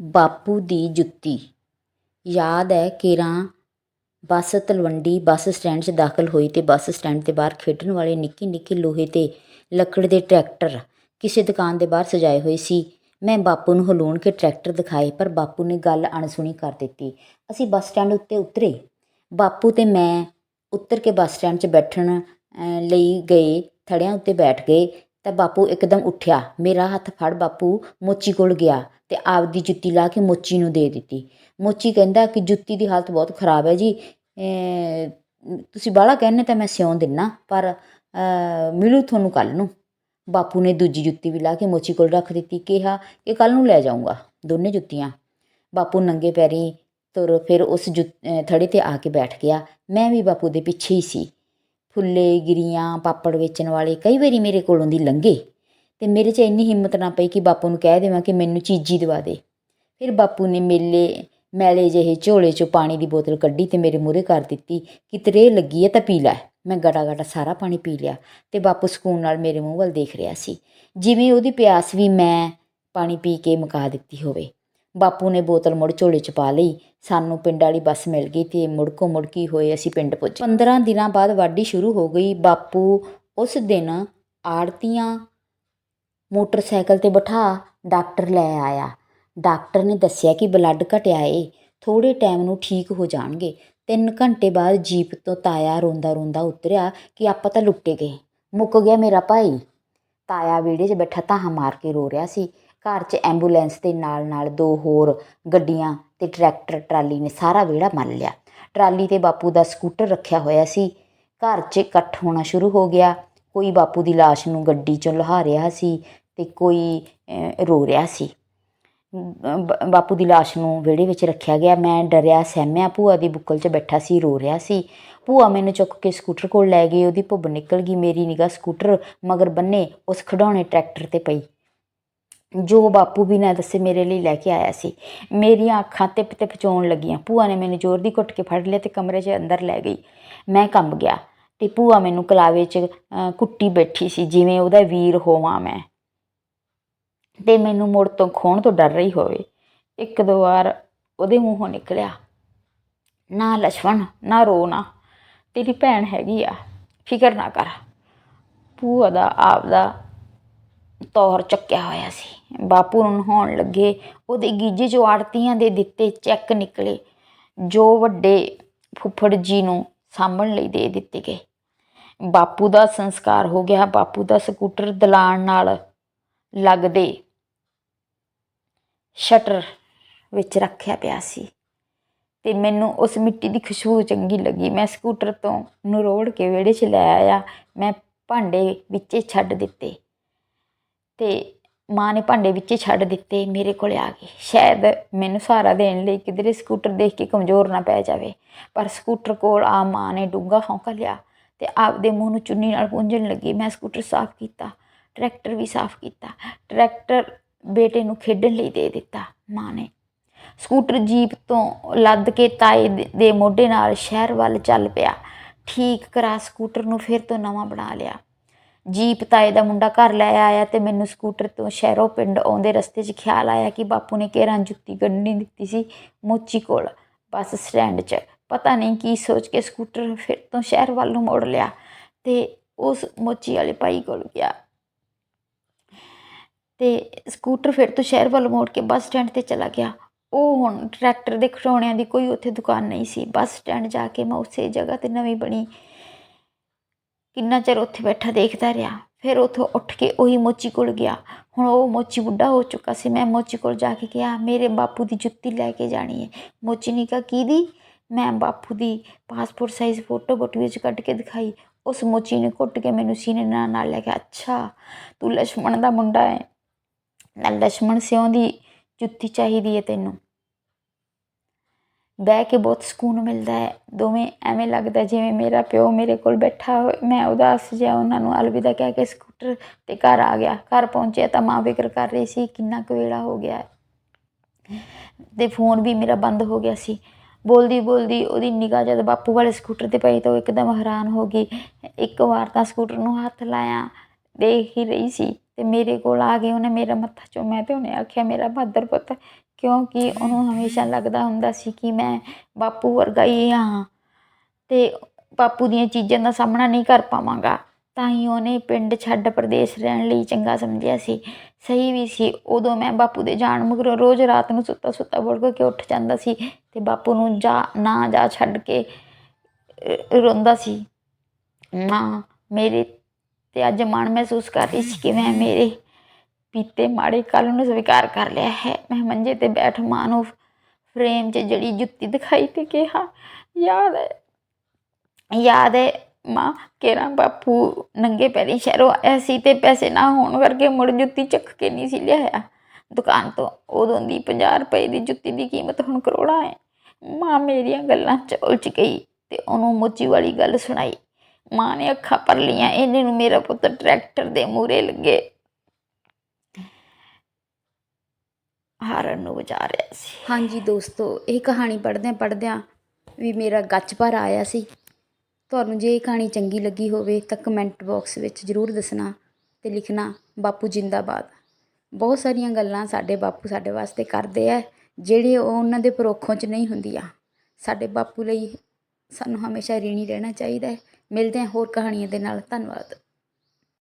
ਬਾਪੂ ਦੀ ਜੁੱਤੀ। ਯਾਦ ਹੈ ਕਿਰਾਂ ਬੱਸ ਤਲਵੰਡੀ ਬੱਸ ਸਟੈਂਡ 'ਚ ਦਾਖਲ ਹੋਈ ਅਤੇ ਬੱਸ ਸਟੈਂਡ ਦੇ ਬਾਹਰ ਖੇਡਣ ਵਾਲੇ ਨਿੱਕੇ ਨਿੱਕੇ ਲੋਹੇ 'ਤੇ ਲੱਕੜ ਦੇ ਟਰੈਕਟਰ ਕਿਸੇ ਦੁਕਾਨ ਦੇ ਬਾਹਰ ਸਜਾਏ ਹੋਏ ਸੀ। ਮੈਂ ਬਾਪੂ ਨੂੰ ਹਲੂਣ ਕੇ ਟਰੈਕਟਰ ਦਿਖਾਏ, ਪਰ ਬਾਪੂ ਨੇ ਗੱਲ ਅਣਸੁਣੀ ਕਰ ਦਿੱਤੀ। ਅਸੀਂ ਬੱਸ ਸਟੈਂਡ ਉੱਤੇ ਉਤਰੇ। ਬਾਪੂ ਅਤੇ ਮੈਂ ਉੱਤਰ ਕੇ ਬੱਸ ਸਟੈਂਡ 'ਚ ਬੈਠਣ ਲਈ ਗਏ, ਥੜਿਆਂ ਉੱਤੇ ਬੈਠ ਗਏ। ਤਾਂ ਬਾਪੂ ਇੱਕਦਮ ਉੱਠਿਆ। ਮੇਰਾ ਹੱਥ ਫੜ ਬਾਪੂ ਮੋਚੀ ਕੋਲ ਗਿਆ ਅਤੇ ਆਪਦੀ ਜੁੱਤੀ ਲਾ ਕੇ ਮੋਚੀ ਨੂੰ ਦੇ ਦਿੱਤੀ। ਮੋਚੀ ਕਹਿੰਦਾ ਕਿ ਜੁੱਤੀ ਦੀ ਹਾਲਤ ਬਹੁਤ ਖਰਾਬ ਹੈ ਜੀ। ਤੁਸੀਂ ਬਾਹਲਾ ਕਹਿੰਦੇ ਤਾਂ ਮੈਂ ਸਿਉਂ ਦਿੰਨਾ, ਪਰ ਮਿਲੂ ਤੁਹਾਨੂੰ ਕੱਲ੍ਹ ਨੂੰ। ਬਾਪੂ ਨੇ ਦੂਜੀ ਜੁੱਤੀ ਵੀ ਲਾ ਕੇ ਮੋਚੀ ਕੋਲ ਰੱਖ ਦਿੱਤੀ, ਕਿਹਾ ਕਿ ਕੱਲ੍ਹ ਨੂੰ ਲੈ ਜਾਊਂਗਾ ਦੋਨੇ ਜੁੱਤੀਆਂ। ਬਾਪੂ ਨੰਗੇ ਪੈਰੀ ਤੁਰ ਫਿਰ ਉਸ ਜੁ ਥੜੇ 'ਤੇ ਆ ਕੇ ਬੈਠ ਗਿਆ। ਮੈਂ ਵੀ ਬਾਪੂ ਦੇ ਪਿੱਛੇ ਹੀ ਸੀ। ਫੁੱਲੇ, ਗਿਰੀਆਂ, ਪਾਪੜ ਵੇਚਣ ਵਾਲੇ ਕਈ ਵਾਰੀ ਮੇਰੇ ਕੋਲੋਂ ਦੀ ਲੰਘੇ ਅਤੇ ਮੇਰੇ 'ਚ ਇੰਨੀ ਹਿੰਮਤ ਨਾ ਪਈ ਕਿ ਬਾਪੂ ਨੂੰ ਕਹਿ ਦੇਵਾਂ ਕਿ ਮੈਨੂੰ ਚੀਜ਼ੀ ਦਵਾ ਦੇ। ਫਿਰ ਬਾਪੂ ਨੇ ਮੇਲੇ, ਮੈਲੇ ਜਿਹੇ ਝੋਲੇ 'ਚੋਂ ਪਾਣੀ ਦੀ ਬੋਤਲ ਕੱਢੀ ਅਤੇ ਮੇਰੇ ਮੂਹਰੇ ਕਰ ਦਿੱਤੀ, ਕਿ ਤਰੇ ਲੱਗੀ ਹੈ ਤਾਂ ਪੀ ਲੈ। ਮੈਂ ਗੜਾ ਗੜਾ ਸਾਰਾ ਪਾਣੀ ਪੀ ਲਿਆ। ਅਤੇ ਬਾਪੂ ਸਕੂਨ ਨਾਲ ਮੇਰੇ ਮੂੰਹ ਵੱਲ ਦੇਖ ਰਿਹਾ ਸੀ। ਜਿਵੇਂ ਉਹਦੀ ਪਿਆਸ ਵੀ ਮੈਂ ਪਾਣੀ ਪੀ ਕੇ ਮੁਕਾ ਦਿੱਤੀ ਹੋਵੇ। ਬਾਪੂ ਨੇ ਬੋਤਲ ਮੁੜ ਝੋਲੇ 'ਚ ਪਾ ਲਈ। ਸਾਨੂੰ ਪਿੰਡ ਵਾਲੀ ਬੱਸ ਮਿਲ ਗਈ ਅਤੇ ਮੁੜਕੋ ਮੁੜਕੀ ਹੋਏ ਅਸੀਂ ਪਿੰਡ ਪੁੱਜੇ। 15 ਦਿਨਾਂ ਬਾਅਦ ਵਾਢੀ ਸ਼ੁਰੂ ਹੋ ਗਈ। ਬਾਪੂ ਉਸ ਦਿਨ ਆੜਤੀਆਂ ਮੋਟਰਸਾਈਕਲ 'ਤੇ ਬਿਠਾ ਡਾਕਟਰ ਲੈ ਆਇਆ। ਡਾਕਟਰ ਨੇ ਦੱਸਿਆ ਕਿ ਬਲੱਡ ਘਟਿਆ ਏ, ਥੋੜ੍ਹੇ ਟਾਈਮ ਨੂੰ ਠੀਕ ਹੋ ਜਾਣਗੇ। ਤਿੰਨ ਘੰਟੇ ਬਾਅਦ ਜੀਪ ਤੋਂ ਤਾਇਆ ਰੋਂਦਾ ਰੋਂਦਾ ਉਤਰਿਆ ਕਿ ਆਪਾਂ ਤਾਂ ਲੁੱਟੇ ਗਏ। ਮੁੱਕ ਗਿਆ ਮੇਰਾ ਭਾਈ। ਤਾਇਆ ਵਿਹੜੇ 'ਚ ਬੈਠਾ ਧਾਹਾਂ ਮਾਰ ਕੇ ਰੋ ਰਿਹਾ ਸੀ। ਘਰ 'ਚ ਐਂਬੂਲੈਂਸ ਦੇ ਨਾਲ ਨਾਲ ਦੋ ਹੋਰ ਗੱਡੀਆਂ ਅਤੇ ਟਰੈਕਟਰ ਟਰਾਲੀ ਨੇ ਸਾਰਾ ਵਿਹੜਾ ਮੱਲ ਲਿਆ। ਟਰਾਲੀ ਤੇ ਬਾਪੂ ਦਾ ਸਕੂਟਰ ਰੱਖਿਆ ਹੋਇਆ ਸੀ। ਘਰ 'ਚ ਇਕੱਠ ਹੋਣਾ ਸ਼ੁਰੂ ਹੋ ਗਿਆ। ਕੋਈ ਬਾਪੂ ਦੀ ਲਾਸ਼ ਨੂੰ ਗੱਡੀ 'ਚੋਂ ਲਹਾ ਰਿਹਾ ਸੀ ਅਤੇ ਕੋਈ ਰੋ ਰਿਹਾ ਸੀ। ਬਾਪੂ ਦੀ ਲਾਸ਼ ਨੂੰ ਵਿਹੜੇ ਵਿੱਚ ਰੱਖਿਆ ਗਿਆ। ਮੈਂ ਡਰਿਆ, ਸਹਿਮਿਆ, ਭੂਆ ਦੀ ਬੁੱਕਲ 'ਚ ਬੈਠਾ ਸੀ, ਰੋ ਰਿਹਾ ਸੀ। ਭੂਆ ਮੈਨੂੰ ਚੁੱਕ ਕੇ ਸਕੂਟਰ ਕੋਲ ਲੈ ਗਈ, ਉਹਦੀ ਭੁੱਬ ਨਿਕਲ ਗਈ। ਮੇਰੀ ਨਿਗਾਹ ਸਕੂਟਰ ਮਗਰ ਬੰਨੇ, ਉਸ ਖਿਡੌਣੇ ਟਰੈਕਟਰ ਤੇ ਪਈ। ਜੋ ਬਾਪੂ ਵੀ ਨਾ ਦੱਸੇ ਮੇਰੇ ਲਈ ਲੈ ਕੇ ਆਇਆ ਸੀ। ਮੇਰੀਆਂ ਅੱਖਾਂ ਟਿਪ ਟਿਪ ਚੋਣ ਲੱਗੀਆਂ। ਭੂਆ ਨੇ ਮੈਨੂੰ ਜ਼ੋਰ ਦੀ ਘੁੱਟ ਕੇ ਫੜ ਲਿਆ ਤੇ ਕਮਰੇ 'ਚ ਅੰਦਰ ਲੈ ਗਈ। ਮੈਂ ਕੰਬ ਗਿਆ ਤੇ ਭੂਆ ਮੈਨੂੰ ਕਲਾਵੇ 'ਚ ਕੁੱਟੀ ਬੈਠੀ ਸੀ, ਜਿਵੇਂ ਉਹਦਾ ਵੀਰ ਹੋਵਾਂ ਮੈਂ। ਤੇ ਮੈਨੂੰ ਮੁੜ ਤੋਂ ਖੋਣ ਤੋਂ ਡਰ ਰਹੀ ਹੋਵੇ। ਇੱਕ ਦੋ ਵਾਰ ਉਹਦੇ ਮੂੰਹੋਂ ਨਿਕਲਿਆ। ਨਾ ਲਛਮਣ, ਨਾ ਰੋ ਨਾ। ਤੇਰੀ ਭੈਣ ਹੈਗੀ ਆ, ਫਿਕਰ ਨਾ ਕਰ। ਭੂਆ ਦਾ ਆਪਦਾ ਤੌਰ ਚੱਕਿਆ ਹੋਇਆ ਸੀ। ਬਾਪੂ ਨੂੰ ਨਹਾਉਣ ਲੱਗੇ, ਉਹਦੇ ਗੀਜੇ 'ਚੋਂ ਆੜਤੀਆਂ ਦੇ ਦਿੱਤੇ ਚੈੱਕ ਨਿਕਲੇ। ਜੋ ਵੱਡੇ ਫੁੱਫੜ ਜੀ ਨੂੰ ਸਾਂਭਣ ਲਈ ਦੇ ਦਿੱਤੇ ਗਏ। ਬਾਪੂ ਦਾ ਸੰਸਕਾਰ ਹੋ ਗਿਆ। ਬਾਪੂ ਦਾ ਸਕੂਟਰ ਦਲਾਨ ਨਾਲ ਲੱਗਦੇ ਸ਼ਟਰ ਵਿੱਚ ਰੱਖਿਆ ਪਿਆ ਸੀ ਤੇ ਮੈਨੂੰ ਉਸ ਮਿੱਟੀ ਦੀ ਖੁਸ਼ਬੂ ਚੰਗੀ ਲੱਗੀ। ਮੈਂ ਸਕੂਟਰ ਤੋਂ ਨਰੋੜ ਕੇ ਵਿਹੜੇ 'ਚ ਲੈ ਆਇਆ। ਮੈਂ ਭਾਂਡੇ ਵਿੱਚੇ ਛੱਡ ਦਿੱਤੇ ਤੇ ਮਾਂ ਨੇ ਭਾਂਡੇ ਵਿੱਚ ਛੱਡ ਦਿੱਤੇ, ਮੇਰੇ ਕੋਲ ਆ ਗਈ। ਸ਼ਾਇਦ ਮੈਨੂੰ ਸਹਾਰਾ ਦੇਣ ਲਈ ਕਿਧਰੇ ਸਕੂਟਰ ਦੇਖ ਕੇ ਕਮਜ਼ੋਰ ਨਾ ਪੈ ਜਾਵੇ, ਪਰ ਸਕੂਟਰ ਕੋਲ ਆ ਮਾਂ ਨੇ ਡੂੰਘਾ ਹੌਂਕਾ ਲਿਆ ਤੇ ਆਪਦੇ ਮੂੰਹ ਨੂੰ ਚੁੰਨੀ ਨਾਲ ਪੂੰਝਣ ਲੱਗੀ। ਮੈਂ ਸਕੂਟਰ ਸਾਫ਼ ਕੀਤਾ, ਟਰੈਕਟਰ ਵੀ ਸਾਫ਼ ਕੀਤਾ, ਟਰੈਕਟਰ ਬੇਟੇ ਨੂੰ ਖੇਡਣ ਲਈ ਦੇ ਦਿੱਤਾ ਮਾਂ ਨੇ। ਸਕੂਟਰ ਜੀਪ ਤੋਂ ਲੱਦ ਕੇ ਤਾਏ ਦੇ ਮੋਢੇ ਨਾਲ ਸ਼ਹਿਰ ਵੱਲ ਚੱਲ ਪਿਆ। ਠੀਕ ਕਰਾ ਸਕੂਟਰ ਨੂੰ ਫਿਰ ਤੋਂ ਨਵਾਂ ਬਣਾ ਲਿਆ। ਜੀਪ ਤਾਏ ਦਾ ਮੁੰਡਾ ਘਰ ਲੈ ਆਇਆ ਤੇ ਮੈਨੂੰ ਸਕੂਟਰ ਤੋਂ ਸ਼ਹਿਰੋਂ ਪਿੰਡ ਆਉਂਦੇ ਰਸਤੇ 'ਚ ਖਿਆਲ ਆਇਆ ਕਿ ਬਾਪੂ ਨੇ ਘੇਰਾਂ ਜੁੱਤੀ ਕੱਢਣੀ ਦਿੱਤੀ ਸੀ ਮੋਚੀ ਕੋਲ, ਬੱਸ ਸਟੈਂਡ 'ਚ। ਪਤਾ ਨਹੀਂ ਕੀ ਸੋਚ ਕੇ ਸਕੂਟਰ ਫਿਰ ਤੋਂ ਸ਼ਹਿਰ ਵੱਲ ਨੂੰ ਮੋੜ ਲਿਆ ਤੇ ਉਸ ਮੋਚੀ ਵਾਲੇ ਭਾਈ ਕੋਲ ਗਿਆ। ਤੇ ਸਕੂਟਰ ਫਿਰ ਤੋਂ ਸ਼ਹਿਰ ਵੱਲ ਮੋੜ ਕੇ ਬੱਸ ਸਟੈਂਡ ਤੇ ਚਲਾ ਗਿਆ। ਉਹ ਹੁਣ ਟਰੈਕਟਰ ਦੇ ਖਿਡੌਣਿਆਂ ਦੀ ਕੋਈ ਉੱਥੇ ਦੁਕਾਨ ਨਹੀਂ ਸੀ। ਬੱਸ ਸਟੈਂਡ ਜਾ ਕੇ ਮੈਂ ਉਸੇ ਜਗ੍ਹਾ ਤੇ ਨਵੀਂ ਬਣੀ ਕਿੰਨਾ ਚਿਰ ਉੱਥੇ ਬੈਠਾ ਦੇਖਦਾ ਰਿਹਾ। ਫਿਰ ਉਥੋਂ ਉੱਠ ਕੇ ਉਹੀ ਮੋਚੀ ਕੋਲ ਗਿਆ। ਹੁਣ ਉਹ ਮੋਚੀ ਬੁੱਢਾ ਹੋ ਚੁੱਕਾ ਸੀ। ਮੈਂ ਮੋਚੀ ਕੋਲ ਜਾ ਕੇ ਕਿਹਾ, ਮੇਰੇ ਬਾਪੂ ਦੀ ਜੁੱਤੀ ਲੈ ਕੇ ਜਾਣੀ ਹੈ। ਮੋਚੀ ਨੇ ਕਿਹਾ ਕਿਹਦੀ ਮੈਂ ਬਾਪੂ ਦੀ ਪਾਸਪੋਰਟ ਸਾਈਜ਼ ਫੋਟੋ ਬਟੂਏ ਵਿੱਚ ਕੱਢ ਕੇ ਦਿਖਾਈ। ਉਸ ਮੋਚੀ ਨੇ ਘੁੱਟ ਕੇ ਮੈਨੂੰ ਸੀਨੇ ਨਾਲ ਨਾਲ ਲੈ ਕੇ ਅੱਛਾ, ਤੂੰ ਲਛਮਣ ਦਾ ਮੁੰਡਾ ਹੈ। ਨਾ ਲਛਮਣ ਸਿਉਂ ਦੀ ਜੁੱਤੀ ਚਾਹੀਦੀ ਹੈ ਤੈਨੂੰ। ਬਹਿ ਕੇ ਬਹੁਤ ਸਕੂਨ ਮਿਲਦਾ ਹੈ। ਦੋਵੇਂ ਐਵੇਂ ਲੱਗਦਾ ਜਿਵੇਂ ਮੇਰਾ ਪਿਓ ਮੇਰੇ ਕੋਲ ਬੈਠਾ ਹੋਵੇ। ਮੈਂ ਉਦਾਸ ਜਿਹਾ ਉਹਨਾਂ ਨੂੰ ਅਲਵਿਦਾ ਕਹਿ ਕੇ ਸਕੂਟਰ ਤੇ ਘਰ ਆ ਗਿਆ। ਘਰ ਪਹੁੰਚਿਆ ਤਾਂ ਮਾਂ ਫਿਕਰ ਕਰ ਰਹੀ ਸੀ ਕਿੰਨਾ ਕੁ ਵੇਲਾ ਹੋ ਗਿਆ ਹੈ। ਤੇ ਫੋਨ ਵੀ ਮੇਰਾ ਬੰਦ ਹੋ ਗਿਆ ਸੀ। ਬੋਲਦੀ ਬੋਲਦੀ ਉਹਦੀ ਨਿਗਾਹ ਜਦ ਬਾਪੂ ਵਾਲੇ ਸਕੂਟਰ ਤੇ ਪਈ ਤਾਂ ਉਹ ਇੱਕਦਮ ਹੈਰਾਨ ਹੋ ਗਈ। ਇੱਕ ਵਾਰ ਤਾਂ ਸਕੂਟਰ ਨੂੰ ਹੱਥ ਲਾਇਆ, ਦੇਖ ਹੀ ਰਹੀ ਸੀ ਤੇ ਮੇਰੇ ਕੋਲ ਆ ਕੇ ਉਹਨੇ ਮੇਰਾ ਮੱਥਾ ਚੁੰਮਿਆ ਤੇ ਉਹਨੇ ਆਖਿਆ, ਮੇਰਾ ਬਹਾਦਰ ਪੁੱਤ ਕਿਉਂਕਿ ਉਹਨੂੰ ਹਮੇਸ਼ਾ ਲੱਗਦਾ ਹੁੰਦਾ ਸੀ ਕਿ ਮੈਂ ਬਾਪੂ ਵਰਗਾ ਹੀ ਹਾਂ ਅਤੇ ਬਾਪੂ ਦੀਆਂ ਚੀਜ਼ਾਂ ਦਾ ਸਾਹਮਣਾ ਨਹੀਂ ਕਰ ਪਾਵਾਂਗਾ। ਤਾਂ ਹੀ ਉਹਨੇ ਪਿੰਡ ਛੱਡ ਪ੍ਰਦੇਸ਼ ਰਹਿਣ ਲਈ ਚੰਗਾ ਸਮਝਿਆ ਸੀ। ਸਹੀ ਵੀ ਸੀ। ਉਦੋਂ ਮੈਂ ਬਾਪੂ ਦੇ ਜਾਣ ਮਗਰੋਂ ਰੋਜ਼ ਰਾਤ ਨੂੰ ਸੁੱਤਾ ਸੁੱਤਾ ਬੁੜਕ ਕੇ ਉੱਠ ਜਾਂਦਾ ਸੀ ਅਤੇ ਬਾਪੂ ਨੂੰ ਜਾ, ਨਾ ਜਾ ਛੱਡ ਕੇ ਰੋਂਦਾ ਸੀ। ਮਾਂ, ਮੇਰੇ ਤੇ ਅੱਜ ਮਾਣ ਮਹਿਸੂਸ ਕਰ ਰਹੀ ਸੀ ਕਿ ਮੈਂ ਮੇਰੇ ਬੀਤੇ ਮਾੜੇ ਕੱਲ ਨੂੰ ਸਵੀਕਾਰ ਕਰ ਲਿਆ ਹੈ। ਮੈਂ ਮੰਜੇ ਤੇ ਬੈਠ ਮਾਂ ਨੂੰ ਫਰੇਮ 'ਚ ਜਿਹੜੀ ਜੁੱਤੀ ਦਿਖਾਈ ਤੇ ਕਿਹਾ, ਯਾਦ ਹੈ ਯਾਦ ਹੈ ਮਾਂ ਕੇਰਾ ਬਾਪੂ ਨੰਗੇ ਪੈਰੀ ਸ਼ਹਿਰੋਂ ਆਇਆ ਸੀ ਤੇ ਪੈਸੇ ਨਾ ਹੋਣ ਕਰਕੇ ਮੁੜ ਜੁੱਤੀ ਚੱਕ ਕੇ ਨਹੀਂ ਸੀ ਲਿਆਇਆ। ਦੁਕਾਨ ਤੋਂ ਉਦੋਂ ਦੀ 50 ਰੁਪਏ ਦੀ ਜੁੱਤੀ ਦੀ ਕੀਮਤ ਹੁਣ ਕਰੋੜਾਂ ਹੈ ਮਾਂ ਮੇਰੀਆਂ ਗੱਲਾਂ 'ਚ ਉਲਝ ਗਈ ਤੇ ਉਹਨੂੰ ਮੋਚੀ ਵਾਲੀ ਗੱਲ ਸੁਣਾਈ। ਮਾਂ ਨੇ ਅੱਖਾਂ ਭਰ ਲੀਆਂ ਇਹਨੇ ਨੂੰ ਮੇਰਾ ਪੁੱਤ ਟਰੈਕਟਰ ਦੇ ਮੂਰੇ ਲੱਗੇ। ਹਾਰਨ ਨੂੰ ਵਜਾ ਰਿਹਾ ਸੀ। ਹਾਂਜੀ ਦੋਸਤੋ, ਇਹ ਕਹਾਣੀ ਪੜ੍ਹਦਿਆਂ ਪੜ੍ਹਦਿਆਂ ਵੀ ਮੇਰਾ ਗੱਚ ਭਰ ਆਇਆ ਸੀ। ਤੁਹਾਨੂੰ ਜੇ ਇਹ ਕਹਾਣੀ ਚੰਗੀ ਲੱਗੀ ਹੋਵੇ ਤਾਂ ਕਮੈਂਟ ਬਾਕਸ ਵਿੱਚ ਜ਼ਰੂਰ ਦੱਸਣਾ ਤੇ ਲਿਖਣਾ, ਬਾਪੂ ਜਿੰਦਾਬਾਦ। ਬਹੁਤ ਸਾਰੀਆਂ ਗੱਲਾਂ ਸਾਡੇ ਬਾਪੂ ਸਾਡੇ ਵਾਸਤੇ ਕਰਦੇ ਆ, ਜਿਹੜੇ ਉਹ ਉਹਨਾਂ ਦੇ ਪਰੋਖੋਂ 'ਚ ਨਹੀਂ ਹੁੰਦੀਆਂ। ਸਾਡੇ ਬਾਪੂ ਲਈ ਸਾਨੂੰ ਹਮੇਸ਼ਾ ਰੀਣੀ ਰਹਿਣਾ ਚਾਹੀਦਾ ਹੈ। ਮਿਲਦੇ ਹਾਂ ਹੋਰ ਕਹਾਣੀਆਂ ਦੇ ਨਾਲ। ਧੰਨਵਾਦ।